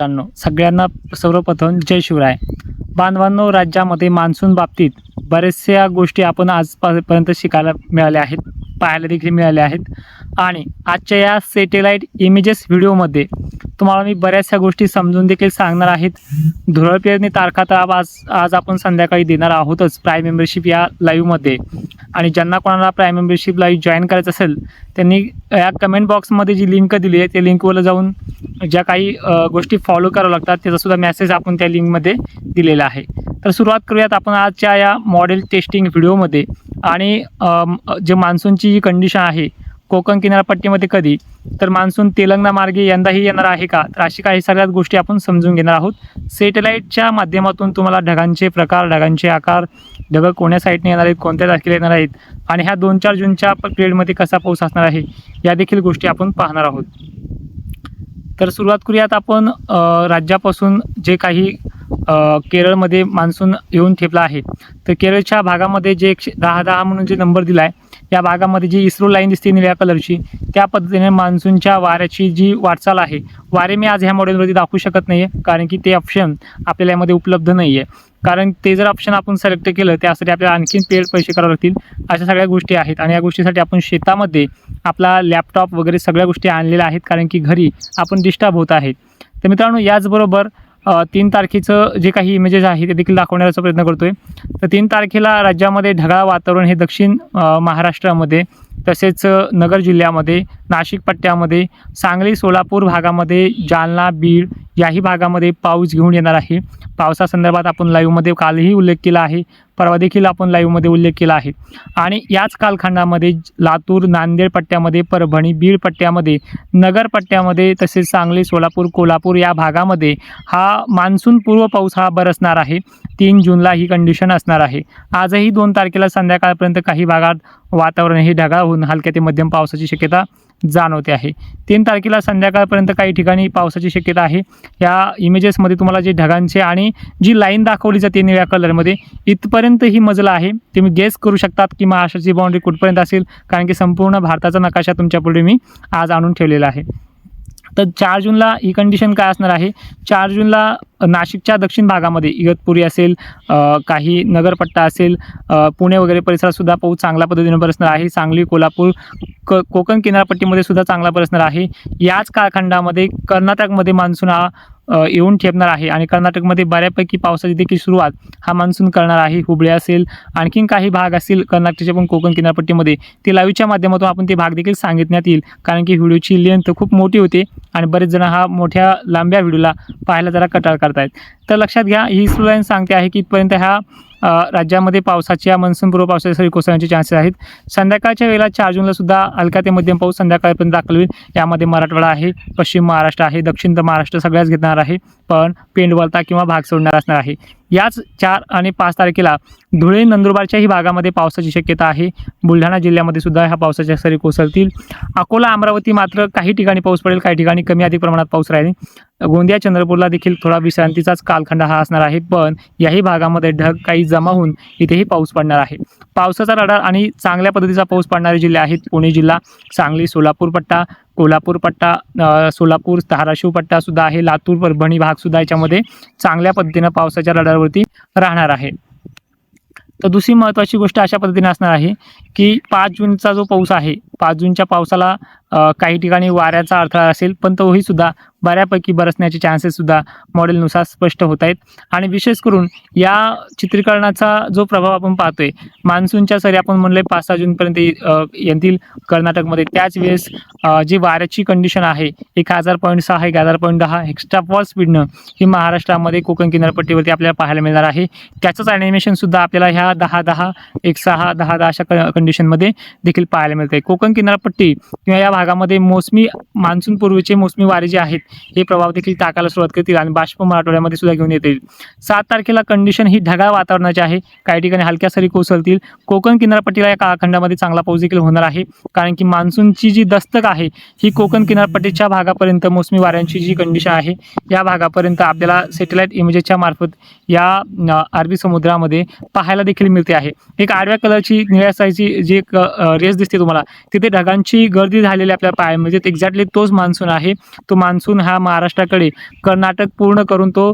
मित्रांनो सगळ्यांना सर्वप्रथम जय शिवराय. बांधवांनो राज्यामध्ये मान्सून बाबतीत बऱ्याचशा गोष्टी आपण आजपर्यंत शिकायला मिळाल्या आहेत. पाहायला देखील मिळाले आहेत. आणि आजच्या या सॅटेलाईट इमेजेस व्हिडिओमध्ये तुम्हाला मी बऱ्याचशा गोष्टी समजून देखील सांगणार आहेत. धुरळ पेरणी तारखा तर आज आज आपण संध्याकाळी देणार आहोतच प्राईम मेंबरशिप या लाईव्हमध्ये आणि ज्यांना कोणाला प्राईम मेंबरशिप लाईव्ह जॉईन करायचं असेल त्यांनी या कमेंट बॉक्समध्ये जी लिंक दिली आहे त्या लिंकवर जाऊन ज्या काही गोष्टी फॉलो कराव्या लागतात त्याचासुद्धा मेसेज आपण त्या लिंकमध्ये दिलेला आहे. तर सुरुवात करूयात आपण आजच्या या मॉडेल टेस्टिंग व्हिडिओमध्ये आणि जे मान्सूनची जी कंडिशन आहे कोकण किनारपट्टीमध्ये कधी तर मान्सून तेलंगणा मार्गे यंदाही येणार आहे का? तर अशी काही सगळ्याच गोष्टी आपण समजून घेणार आहोत. सेटेलाईटच्या माध्यमातून तुम्हाला ढगांचे प्रकार ढगांचे आकार ढग कोण्या साईडने येणार आहेत कोणत्या तारखेला येणार आहेत आणि ह्या दोन चार जूनच्या पिरियडमध्ये कसा पाऊस असणार आहे या देखील गोष्टी आपण पाहणार आहोत. तर सुरुवात करूयात आपण राज्यापासून जे काही केरळमध्ये मान्सून येऊन ठेपला आहे. तर केरळच्या भागामध्ये जे एकशे दहा दहा म्हणून जे नंबर दिला आहे या भागामध्ये जी इस्रो लाईन दिसते निळ्या कलरची त्या पद्धतीने मान्सूनच्या वाऱ्याची जी वाटचाल आहे वारे मी आज ह्या मॉडेलवरती दाखवू शकत नाही आहे कारण की ते ऑप्शन आपल्याला यामध्ये उपलब्ध नाही आहे कारण ते जर ऑप्शन आपण सिलेक्ट केलं त्यासाठी आपल्याला आणखीन पेड पैसे करावे लागतील अशा सगळ्या गोष्टी आहेत. आणि या गोष्टीसाठी आपण शेतामध्ये आपला लॅपटॉप वगैरे सगळ्या गोष्टी आणलेल्या आहेत कारण की घरी आपण डिस्टर्ब होत आहेत तर मित्रांनो याचबरोबर तीन तारखेचं जे काही इमेजेस आहे ते देखील दाखवण्याचा प्रयत्न करतो आहे तर तीन तारखेला राज्यामध्ये ढगाळ वातावरण हे दक्षिण महाराष्ट्रामध्ये. तसेच नगर जिल्ह्यामध्ये नाशिक पट्ट्यामध्ये सांगली सोलापूर भागामध्ये जालना बीड याही भागामध्ये पाऊस घेऊन येणार आहे. पावसासंदर्भात आपण लाईव्हमध्ये कालही उल्लेख केला आहे. परवा देखील आपण लाईव्हमध्ये उल्लेख केला आहे. आणि याच कालखंडामध्ये लातूर नांदेड पट्ट्यामध्ये परभणी बीड पट्ट्यामध्ये नगर पट्ट्यामध्ये तसेच सांगली सोलापूर कोल्हापूर या भागामध्ये हा मान्सून पूर्व पाऊस हा बरसणार आहे. तीन जूनला ही कंडिशन असणार आहे. आजही दोन तारखेला संध्याकाळपर्यंत काही भागात वातावरण हे ढगाळ होऊन हलक्या ते मध्यम पावसाची शक्यता जाणवते आहे. तीन तारखेला संध्याकाळपर्यंत काही ठिकाणी पावसाची शक्यता आहे. या इमेजेसमध्ये तुम्हाला जे ढगांचे आणि जी लाईन दाखवली जाते निळ्या कलरमध्ये इथपर्यंत ही मजला आहे. तुम्ही गेस करू शकतात की महाराष्ट्राची बाउंड्री कुठपर्यंत असेल कारण की संपूर्ण भारताचा नकाशा तुमच्यापुढे मी आज आणून ठेवलेला आहे. तर चार जूनला ही कंडिशन काय असणार आहे? चार जूनला नाशिकच्या दक्षिण भागामध्ये इगतपुरी असेल काही नगरपट्टा असेल पुणे वगैरे परिसरातसुद्धा पाऊस चांगल्या पद्धतीने बरसणार आहे. सांगली कोल्हापूर क कोकण किनारपट्टीमध्ये सुद्धा चांगला बरसणार आहे. याच कालखंडामध्ये कर्नाटकमध्ये मान्सून हा येऊन ठेपणार आहे. आणि कर्नाटकमध्ये बऱ्यापैकी पावसाची देखील सुरुवात हा मान्सून करणार आहे. हुबळे असेल आणखीन काही भाग असतील कर्नाटकच्या पण कोकण किनारपट्टीमध्ये. ते लाईव्हच्या माध्यमातून आपण ते भाग देखील सांगितण्यात येईल. कारण की व्हिडिओची लेंथ खूप मोठी होते आणि बरेच जण हा मोठ्या लांब्या व्हिडिओला पाहायला जरा कटाळ करतायत. तर लक्षात घ्या ही इस्रो लाईन सांगते आहे की इथपर्यंत ह्या राज्यामध्ये पावसाच्या मान्सूनपूर्व पावसाच्या सरी कोसळण्याचे चान्सेस आहेत. संध्याकाळच्या वेळेला चार जूनला सुद्धा हलका ते मध्यम पाऊस संध्याकाळपर्यंत दाखल होईल. यामध्ये मराठवाडा आहे पश्चिम महाराष्ट्र आहे दक्षिण महाराष्ट्र सगळ्याच घेणार आहे. पण पेंडवलता किंवा भाग सोडणार असणार आहे. याच चार आणि पाच तारखेला धुळे नंदुरबारच्याही भागामध्ये पावसाची शक्यता आहे. बुलढाणा जिल्ह्यामध्ये सुद्धा ह्या पावसाच्या सरी कोसळतील. अकोला अमरावती मात्र काही ठिकाणी पाऊस पडेल काही ठिकाणी कमी अधिक प्रमाणात पाऊस राहील. गोंदिया चंद्रपूरला देखील थोडा विश्रांतीचाच कालखंड हा असणार आहे पण याही भागामध्ये ढग काही जमा होऊन इथेही पाऊस पडणार आहे. पावसाचा रडार आणि चांगल्या पद्धतीचा पाऊस पडणारे जिल्हे आहेत. पुणे जिल्हा सांगली सोलापूर पट्टा कोल्हापूर पट्टा सोलापूर धाराशिव पट्टा सुद्धा आहे. लातूर परभणी भाग सुद्धा याच्यामध्ये चांगल्या पद्धतीनं पावसाच्या रडारवरती राहणार आहे. तर दुसरी महत्त्वाची गोष्ट अशा पद्धतीने असणार आहे की पाच जूनचा जो पाऊस आहे पाच जूनच्या पावसाला काही ठिकाणी वाऱ्याचा अडथळा असेल पण तोही सुद्धा बऱ्यापैकी बरसण्याचे चान्सेस सुद्धा मॉडेलनुसार स्पष्ट होत आहेत. आणि विशेष करून या चित्रीकरणाचा जो प्रभाव आपण पाहतोय मान्सूनच्या सरी आपण म्हणले पाच सहा जूनपर्यंत येतील कर्नाटकमध्ये. त्याच वेळेस जी वाऱ्याची कंडिशन आहे एक हजार पॉईंट सहा एक हजार पॉईंट दहा एक्स्ट्रा पॉल स्पीडनं ही महाराष्ट्रामध्ये कोकण किनारपट्टीवरती आपल्याला पाहायला मिळणार आहे. त्याचंच ॲनिमेशनसुद्धा आपल्याला ह्या दहा दहा एक सहा दहा दहा अशा क कंडिशनमध्ये देखील पाहायला मिळते कोकण किनारपट्टी किंवा या भागामध्ये मोसमी मान्सून पूर्वीचे मोसमी वारे जे आहेत हे प्रभाव देखील टाकायला सुरुवात करतील आणि बाष्प मराठवाड्यामध्ये सुद्धा घेऊन येतील. सात तारखेला कंडिशन ही ढगाळ वातावरणाची आहे. काही ठिकाणी हलक्या सरी कोसळतील. कोकण किनारपट्टीला या काळखंडामध्ये चांगला पाऊस देखील होणार आहे. कारण की मान्सूनची जी दस्तक आहे ही कोकण किनारपट्टीच्या भागापर्यंत मोसमी वाऱ्यांची जी कंडिशन आहे या भागापर्यंत आपल्याला सॅटेलाईट इमेजेसच्या मार्फत या अरबी समुद्रामध्ये पाहायला देखील मिळते आहे. एक आडव्या कलरची निळ्या साईजची जी एक रेस दिसते तुम्हाला तिथे ढगांची गर्दी झालेली झालेले आपल्याला पाहायला मिळते एक्झॅक्टली तोच मान्सून आहे. तो मान्सून हा महाराष्ट्राकडे कर्नाटक पूर्ण करून तो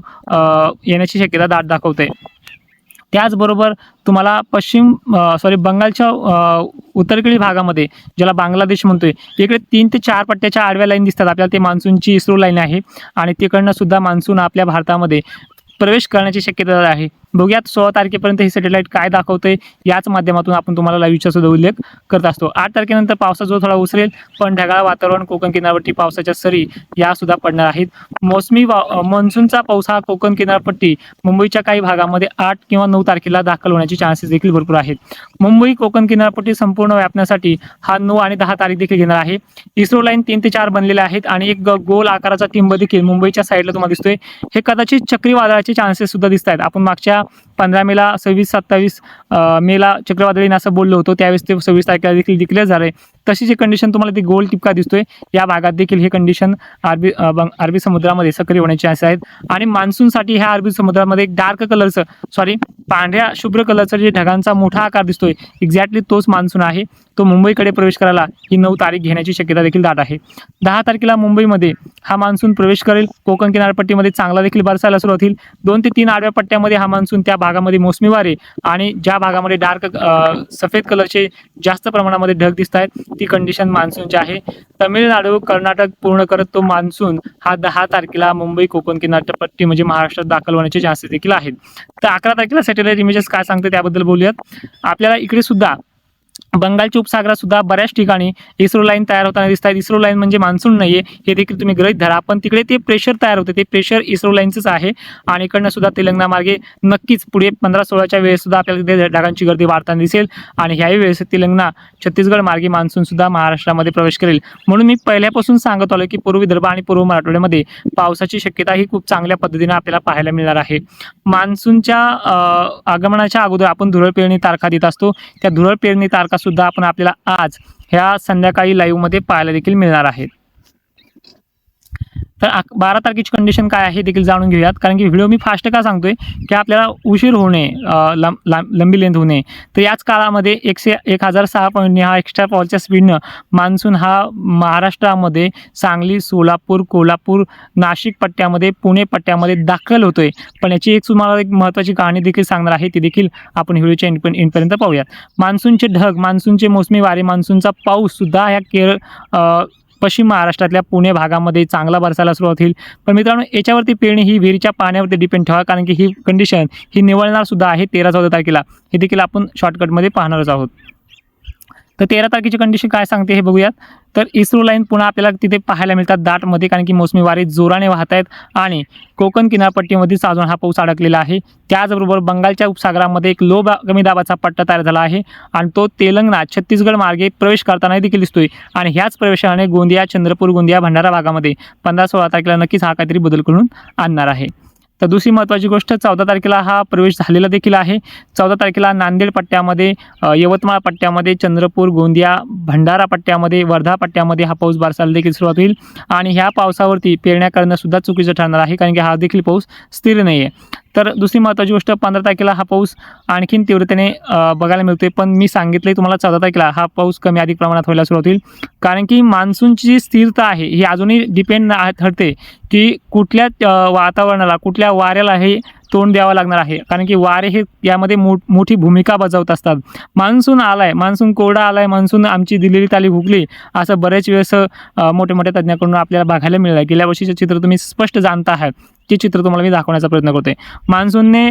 येण्याची शक्यता दाट दाखवते त्याचबरोबर तुम्हाला पश्चिम सॉरी बंगालच्या उत्तरेकडील भागामध्ये ज्याला बांगलादेश म्हणतोय इकडे तीन ते चार पट्ट्याच्या आडव्या लाईन दिसतात. आपल्याला ते मान्सूनची इस्रो लाईन आहे. आणि तिकडनं सुद्धा मान्सून आपल्या भारतामध्ये प्रवेश करण्याची शक्यता आहे. बघूयात सोळा तारखेपर्यंत हे सॅटेलाईट काय दाखवतंय याच माध्यमातून आपण तुम्हाला लाईव्हचा सुद्धा उल्लेख करत असतो. आठ तारखेनंतर पावसाचा जो थोडा उसरेल पण ढगाळ वातावरण कोकण किनारपट्टी पावसाच्या सरी या सुद्धा पडणार आहेत. मोसमी वा- मान्सूनचा पाऊस हा कोकण किनारपट्टी मुंबईच्या काही भागामध्ये आठ किंवा नऊ तारखेला दाखल होण्याचे चान्सेस देखील भरपूर आहेत. मुंबई कोकण किनारपट्टी संपूर्ण व्यापण्यासाठी हा नऊ आणि दहा तारीख देखील घेणार आहे. इस्रो लाईन तीन ते चार बनलेले आहेत आणि एक ग- गोल आकाराचा टिंब देखील मुंबईच्या साईडला तुम्हाला दिसतोय. हे कदाचित चक्रीवादळाचे चान्सेस सुद्धा दिसत आहेत आपण मागच्या കാണാം पंधरा मेला सव्वीस सत्तावीस मेला चक्रीवादळीने असं बोललो होतो त्यावेळेस ते सव्वीस तारखेला देखील डिक्लेअर आहे तशी जी कंडिशन तुम्हाला ती गोल टिपका दिसतोय. या भागात देखील हे कंडिशन अरबी बंग- अरबी समुद्रामध्ये सक्रिय होण्याचे चान्सेस आहेत. आणि मान्सूनसाठी ह्या अरबी समुद्रामध्ये एक डार्क कलरचं सॉरी पांढऱ्या शुभ्र कलरचा जे ढगांचा मोठा आकार दिसतोय एक्झॅक्टली तोच मान्सून आहे. तो मुंबईकडे प्रवेश करायला ही नऊ तारीख घेण्याची शक्यता देखील दाट आहे. दहा तारखेला मुंबईमध्ये हा मान्सून प्रवेश करेल. कोकण किनारपट्टीमध्ये चांगला देखील बरसायला सुरुवात होईल. दोन ते तीन आडव्या पट्ट्यामध्ये हा मान्सून त्या भागामध्ये मोसमी वारे आणि ज्या भागामध्ये डार्क सफेद कलरचे जास्त प्रमाणामध्ये ढग दिसत आहेत ती कंडिशन मान्सूनची आहे. तमिळनाडू कर्नाटक पूर्ण करत तो मान्सून हा दहा तारखेला मुंबई कोकण किनारपट्टी म्हणजे महाराष्ट्रात दाखल होण्याचे चान्सेस देखील आहेत. तर अकरा तारखेला सॅटेलाइट इमेजेस काय सांगते त्याबद्दल बोलूयात. आपल्याला इकडे सुद्धा बंगालच्या उपसागरात सुद्धा बऱ्याच ठिकाणी इस्रो लाईन तयार होताना दिसत आहेत इस्रो लाईन म्हणजे मान्सून नाहीये. हे देखील तुम्ही गृहित धरा. पण तिकडे ते प्रेशर तयार होते. ते प्रेशर इस्रो लाईनचंच आहे. आणि इकडनं सुद्धा तेलंगणा मार्गे नक्कीच पुढे पंधरा सोळाच्या वेळेस सुद्धा आपल्याला तिथे ढगांची गर्दी वाढताना दिसेल. आणि ह्याही वेळेस तेलंगणा छत्तीसगड मार्गे मान्सून सुद्धा महाराष्ट्रामध्ये प्रवेश करेल. म्हणून मी पहिल्यापासून सांगत आलो की पूर्व विदर्भ आणि पूर्व मराठवाड्यामध्ये पावसाची शक्यता ही खूप चांगल्या पद्धतीने आपल्याला पाहायला मिळणार आहे. मान्सूनच्या आगमनाच्या अगोदर आपण धुरळ पेरणी तारखा देत असतो. त्या धुरळ पेरणी तारखा सुद्धा आपण आपल्याला आज ह्या संध्याकाळी लाईव्हमध्ये पाहायला देखील मिळणार आहेत. तर अक- बारा तारखेची कंडिशन काय आहे देखील जाणून घेऊयात. कारण की व्हिडिओ मी फास्ट का सांगतोय की आपल्याला उशीर होणे लांब लांब- लंबी लेंथ होणे. तर याच काळामध्ये एकशे एक हजार सहा पॉईंटने हा एक्स्ट्रा पॉलच्या स्पीडनं मान्सून हा महाराष्ट्रामध्ये सांगली सोलापूर कोल्हापूर नाशिक पट्ट्यामध्ये पुणे पट्ट्यामध्ये दाखल होतोय. पण याची एक तुम्हाला एक महत्त्वाची कहाणी देखील सांगणार आहे ती देखील आपण व्हिडिओच्या एंड एंडपर्यंत पाहूयात. मान्सूनचे ढग मान्सूनचे मोसमी वारे मान्सूनचा पाऊससुद्धा ह्या केरळ पश्चिम महाराष्ट्रातल्या पुणे भागामध्ये चांगला बरसायला सुरुवात होईल. पण मित्रांनो याच्यावरती पेरणी ही विहिरीच्या पाण्यावरती डिपेंड ठेवा कारण की ही कंडिशन ही निवळणार सुद्धा आहे तेरा चौदा तारखेला. हे देखील आपण शॉर्टकटमध्ये पाहणारच आहोत. तर तेरा तारखेची कंडिशन काय सांगते हे बघूयात. तर इस्रो लाईन पुन्हा आपल्याला तिथे पाहायला मिळतात दाटमध्ये कारण की मोसमी वारे जोराने वाहत आहेत आणि कोकण किनारपट्टीमध्येच अजून हा पाऊस अडकलेला आहे. त्याचबरोबर बंगालच्या उपसागरामध्ये एक लो बा कमी दाबाचा पट्टा तयार झाला आहे आणि तो तेलंगणा छत्तीसगड मार्गे प्रवेश करताना देखील दिसतोय. आणि ह्याच प्रवेशाने गोंदिया चंद्रपूर गोंदिया भंडारा भागामध्ये पंधरा सोळा तारखेला नक्कीच हा काहीतरी बदल करून आणणार आहे. तर दुसरी महत्त्वाची गोष्ट चौदा तारखेला हा प्रवेश झालेला देखील आहे. चौदा तारखेला नांदेड पट्ट्यामध्ये यवतमाळ पट्ट्यामध्ये चंद्रपूर गोंदिया भंडारा पट्ट्यामध्ये वर्धा पट्ट्यामध्ये हा पाऊस बरसायला देखील सुरुवात होईल. आणि ह्या पावसावरती पेरण्या करणं सुद्धा चुकीचं ठरणार आहे कारण की हा देखील पाऊस स्थिर नाही आहे तर दुसरी महत्त्वाची गोष्ट पंधरा तारखेला हा पाऊस आणखीन तीव्रतेने बघायला मिळतोय. पण मी सांगितलंय तुम्हाला चौदा तारखेला हा पाऊस कमी अधिक प्रमाणात व्हायला सुरुवात होईल कारण की मान्सूनची जी स्थिरता आहे ही अजूनही डिपेंड ठरते की कुठल्या वातावरणाला कुठल्या वाऱ्याला हे तोंड द्यावं लागणार आहे. कारण की वारे हे यामध्ये मो मोठी भूमिका बजावत असतात. मान्सून आलाय मान्सून कोरडा आलाय मान्सून आमची दिलेली ताली हुकली असं बरेच वेळेस अ, मोठ्या मोठ्या तज्ज्ञाकडून आपल्याला बघायला मिळालं गेल्या वर्षीचे चित्र तुम्ही स्पष्ट जाणता आहात. ते चित्र तुम्हाला मी दाखवण्याचा प्रयत्न करतोय. मान्सूनने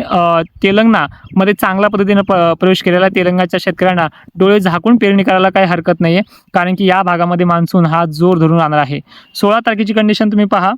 तेलंगणामध्ये चांगल्या पद्धतीनं प प्रवेश केलेला. आहे. तेलंगणाच्या शेतकऱ्यांना डोळे झाकून पेरणी करायला काही हरकत नाही आहे कारण की या भागामध्ये मान्सून हा जोर धरून राहणार आहे. सोळा तारखेची कंडिशन तुम्ही पहा.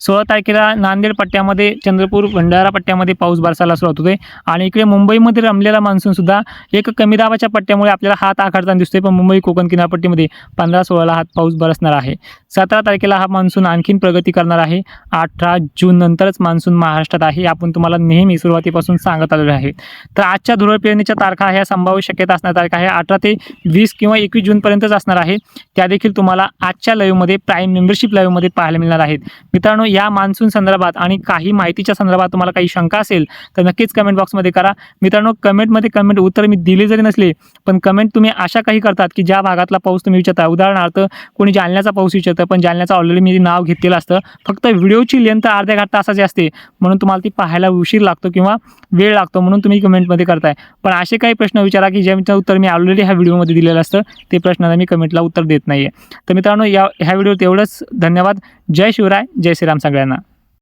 सोळा तारखेला नांदेड पट्ट्यामध्ये चंद्रपूर भंडारा पट्ट्यामध्ये पाऊस बरसायला सुरुवात होते. आणि इकडे मुंबईमध्ये रमलेला मान्सूनसुद्धा एक कमी दाबाच्या पट्ट्यामुळे आपल्याला हात आखडताना दिसतोय. पण मुंबई कोकण किनारपट्टीमध्ये पंधरा सोळाला हात पाऊस बरसणार आहे. सतरा तारखेला हा मान्सून आणखीन प्रगती करणार आहे. अठरा जून नंतरच मान्सून महाराष्ट्रात आहे आपण तुम्हाला नेहमी सुरुवातीपासून सांगत आलेलो आहे. तर आजच्या धुरळ पेरणीच्या तारखा ह्या संभाव्य शक्यता असणार तारखा आहे अठरा ते वीस किंवा एकवीस जूनपर्यंतच असणार आहे. त्या देखील तुम्हाला आजच्या लाईव्हमध्ये प्राईम मेंबरशिप लाईव्हमध्ये पाहायला मिळणार आहेत. मित्र मित्रांनो या मान्सून संदर्भात आणि काही माहितीच्या संदर्भात तुम्हाला काही शंका असेल तर नक्कीच कमेंट बॉक्समध्ये करा. मित्रांनो कमेंटमध्ये कमेंट उत्तर मी दिले जरी नसले पण कमेंट तुम्ही अशा काही करतात की ज्या भागातला पाऊस तुम्ही विचारता. उदाहरणार्थ कोणी जालन्याचा पाऊस विचारतं पण जालन्याचा ऑलरेडी मी नाव घेतलेलं असतं. फक्त व्हिडिओची लेंथ अर्ध्या घाट तासाची असते म्हणून तुम्हाला ती पाहायला उशीर लागतो किंवा वेळ लागतो म्हणून तुम्ही कमेंटमध्ये करताय. पण असे काही प्रश्न विचारा की ज्यांचं उत्तर मी ऑलरेडी ह्या व्हिडिओमध्ये दिलेलं असतं ते प्रश्नांना मी कमेंटला उत्तर देत नाही आहे तर मित्रांनो या ह्या व्हिडिओत एवढंच धन्यवाद. जय शिवराय जय श्रीराम सगळ्यांना.